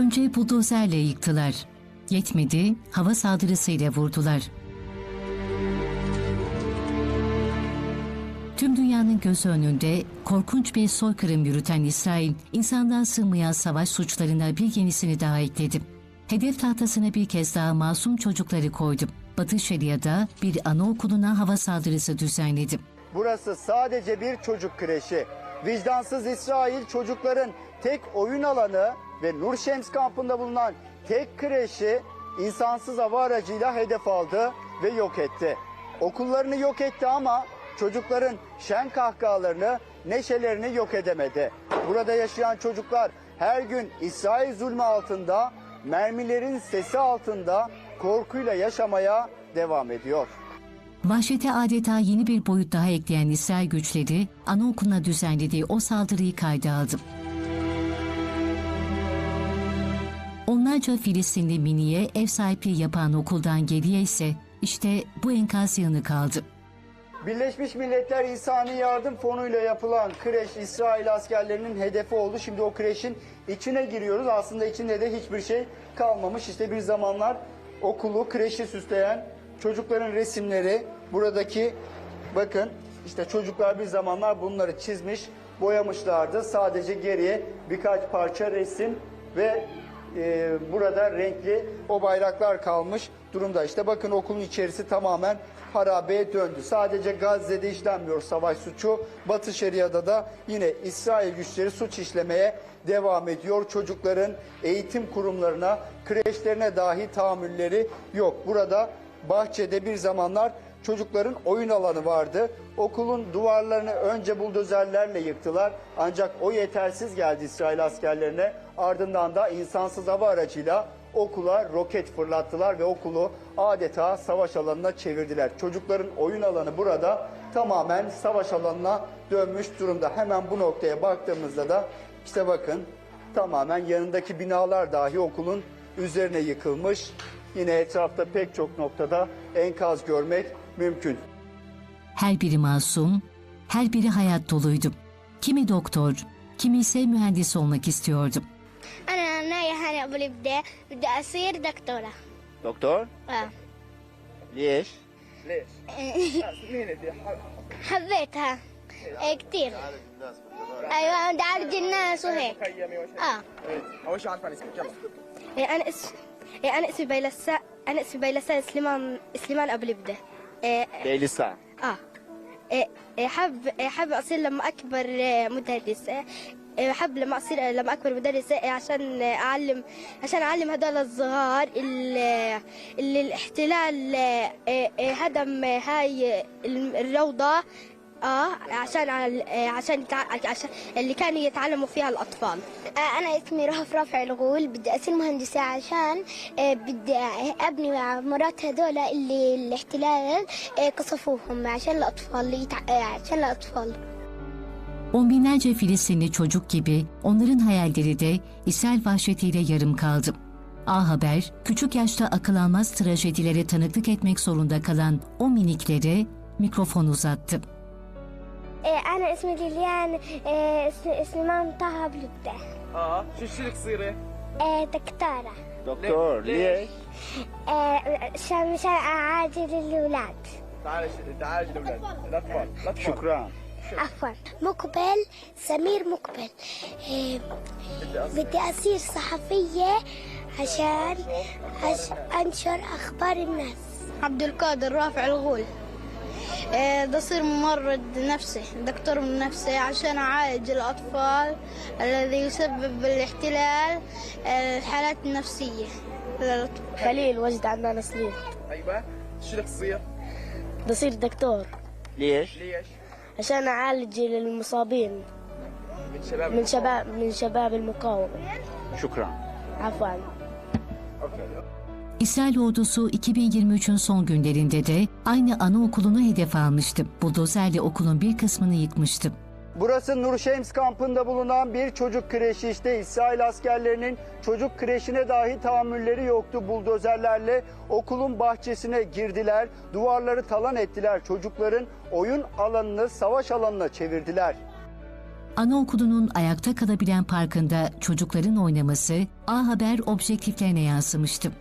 Önce buldozerle yıktılar. Yetmedi, hava saldırısıyla vurdular. Tüm dünyanın gözü önünde korkunç bir soykırım yürüten İsrail, insandan sığmayan savaş suçlarına bir yenisini daha ekledi. Hedef tahtasına bir kez daha masum çocukları koydu. Batı Şeria'da bir anaokuluna hava saldırısı düzenledi. Burası sadece bir çocuk kreşi. Vicdansız İsrail çocukların tek oyun alanı ve Nur Şems kampında bulunan tek kreşi insansız hava aracıyla hedef aldı ve yok etti. Okullarını yok etti ama çocukların şen kahkahalarını, neşelerini yok edemedi. Burada yaşayan çocuklar her gün İsrail zulmü altında, mermilerin sesi altında korkuyla yaşamaya devam ediyor. Vahşete adeta yeni bir boyut daha ekleyen İsrail güçleri anaokuluna düzenlediği o saldırıyı kayda aldı. Onlarca Filistinli miniye ev sahipliği yapan okuldan geriye ise işte bu enkaz yığını kaldı. Birleşmiş Milletler İnsani Yardım Fonu ile yapılan kreş İsrail askerlerinin hedefi oldu. Şimdi o kreşin içine giriyoruz. Aslında içinde de hiçbir şey kalmamış. İşte bir zamanlar okulu, kreşi süsleyen çocukların resimleri buradaki bakın işte çocuklar bir zamanlar bunları çizmiş, boyamışlardı. Sadece geriye birkaç parça resim ve e, burada renkli o bayraklar kalmış durumda. İşte bakın okulun içerisi tamamen harabeye döndü. Sadece Gazze'de işlenmiyor savaş suçu. Batı Şeria'da da yine İsrail güçleri suç işlemeye devam ediyor. Çocukların eğitim kurumlarına, kreşlerine dahi tahammülleri yok. Burada bahçede bir zamanlar çocukların oyun alanı vardı. Okulun duvarlarını önce buldozerlerle yıktılar. Ancak o yetersiz geldi İsrail askerlerine. Ardından da insansız hava aracıyla okula roket fırlattılar ve okulu adeta savaş alanına çevirdiler. Çocukların oyun alanı burada tamamen savaş alanına dönmüş durumda. Hemen bu noktaya baktığımızda da işte bakın tamamen yanındaki binalar dahi okulun üzerine yıkılmış. Yine etrafta pek çok noktada enkaz görmek mümkün. Her biri masum, her biri hayat doluydu. Kimi doktor, kimi ise mühendis olmak istiyordu. أنا نايا هاني أبو الإبداع بدي أصير دكتورة Doktor? آه. Liyeş. حبيتها إيه كتير أيوة بدي أعالج الناس وهيك آه اول شيء عارف عن اسمك يلا إيه أنا اسم إيه أنا اسمي بيلسا أنا اسمي بيلسا سليمان سليمان أبو الإبداع إيه Beylisa. آه. إيه إيه حاب إيه حاب أصير لما أكبر مدرس إيه، حاب لما أصير لما أكبر مدرس إيه، عشان أعلم عشان أعلم هذول الصغار اللي, الاحتلال هدم هاي الروضة آه عشان عشان عشان اللي كانوا يتعلموا فيها الأطفال. انا اسمي رهف رافع الغول بدي اصير مهندسه عشان بدي ابني عمارات هذول اللي الاحتلال قصفوهم عشان الاطفال يتع... عشان الاطفال On binlerce Filistinli çocuk gibi onların hayalleri de İsrail vahşetiyle yarım kaldı. A Haber, küçük yaşta akıl almaz trajedilere tanıklık etmek zorunda kalan o miniklere mikrofon uzattı. إيه، أنا اسمي ليليان إيه، اسمي مام طه بلدة. آه شو شو إيه دكتورة. دكتور ليش؟ إيه، عشان مشان اعالج الاولاد تعالج تعالج الأولاد. الاطفال شكرا. عفوا. مقبل سمير مقبل. بدي اصير صحفية عشان أنشر أخبار الناس. عبد القادر رافع الغول. إيه، بدي أصير ممرض نفسي دكتور نفسي عشان أعالج الأطفال الذي يسبب الاحتلال آه، الحالات النفسية. للأطفال خليل وجد عندنا سنين أيوه. شو بدك تصير؟ بصير دكتور. Liyeş. ليش؟ عشان أعالج المصابين. من شباب من شباب من شباب المقاومة. Şükran. عفوا. İsrail ordusu 2023'ün son günlerinde de aynı anaokulunu hedef almıştı. Buldozerle okulun bir kısmını yıkmıştı. Burası Nur Şems kampında bulunan bir çocuk kreşi işte İsrail askerlerinin çocuk kreşine dahi tahammülleri yoktu. Buldozerlerle okulun bahçesine girdiler, duvarları talan ettiler. Çocukların oyun alanını savaş alanına çevirdiler. Anaokulunun ayakta kalabilen parkında çocukların oynaması A Haber objektiflerine yansımıştı.